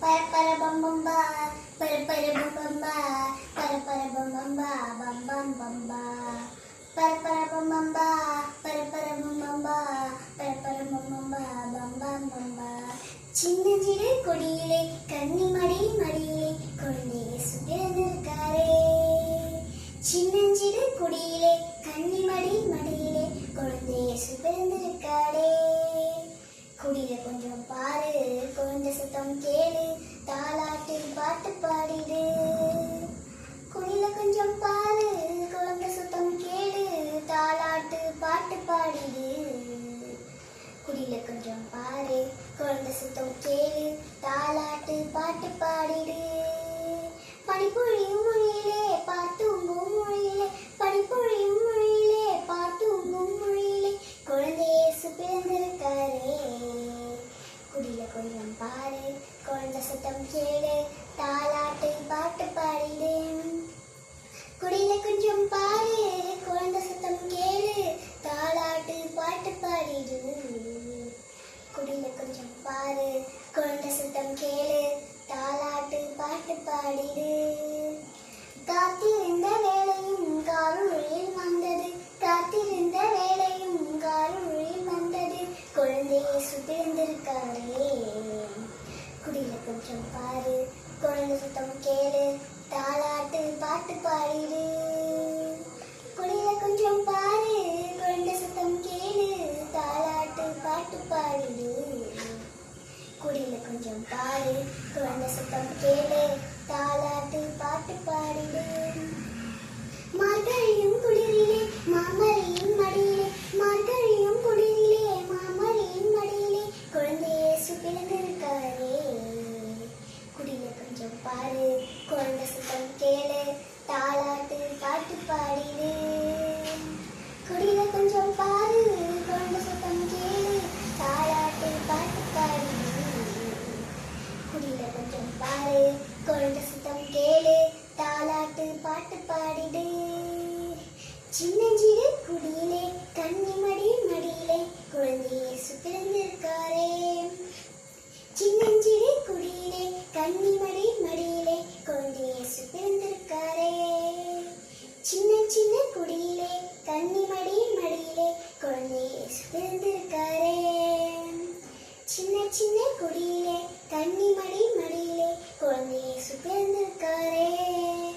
பர பம் பம் பா பர பர பம் பம் பர பர பம் பம் பம் பம் பம் பர பர பம் பர பர பம் பர பர பம் பம் பம் சின்னஞ்சிறு கொடியிலே கன்னிமடி கொஞ்சம் பாரு குழந்தை சத்தம் கேளு தாலாட்டு பாட்டு பாடிடு. குடியில கொஞ்சம் பாரு குழந்தை சத்தம் கேளு தாலாட்டு பாட்டு பாடிடு. குடியில கொஞ்சம் பாரு குழந்தை சுத்தம் கேளு தாலாட்டு பாட்டு பாடு சத்தம் கேளு தாலாட்டு பாட்டு பாடிடு குடியில கொஞ்சம் பாரு குழந்தை சத்தம் கேளு தாலாட்டு பாட்டு பாடிடு குடியில கொஞ்சம் பாரு குழந்தை சத்தம் கேளு தாலாட்டு பாட்டு பாடிடு காத்திருந்த வேளையும் காருளில் வந்தது காத்திருந்த வேளையும் காருளில் வந்தது. குழந்தையை சுத்திருந்திருக்காரே குடியில கொஞ்சம் பாரு குழந்தை சுத்தம் கேளு தாளாட்டு பாட்டு பாடிடு. குடியில கொஞ்சம் பாரு குழந்தை சுத்தம் கேளு தாளாட்டு பாட்டு பாடிடு. குடியில கொஞ்சம் பாரு குழந்தை சுத்தம் கேளு தாளாட்டு பாட்டு பாடிடு. பாட்டு பாடிடு. சின்னஞ்சிறு குடியிலே கண்ணி மடி மடியிலே குழந்தையே சுத்திருந்திருக்காரே. சின்னஞ்சிறு குடியிலே கண்ணி மடி மடியிலே குழந்தையே சுத்திருந்திருக்காரே. சின்ன சின்ன குடியிலே கண்ணி மடி மடியிலே குழந்தையே சுத்திருந்திருக்காரே. சின்ன சின்ன குடியிலே கண்ணி மடி மடியிலே குழந்தையே சுத்திருந்திருக்காரே.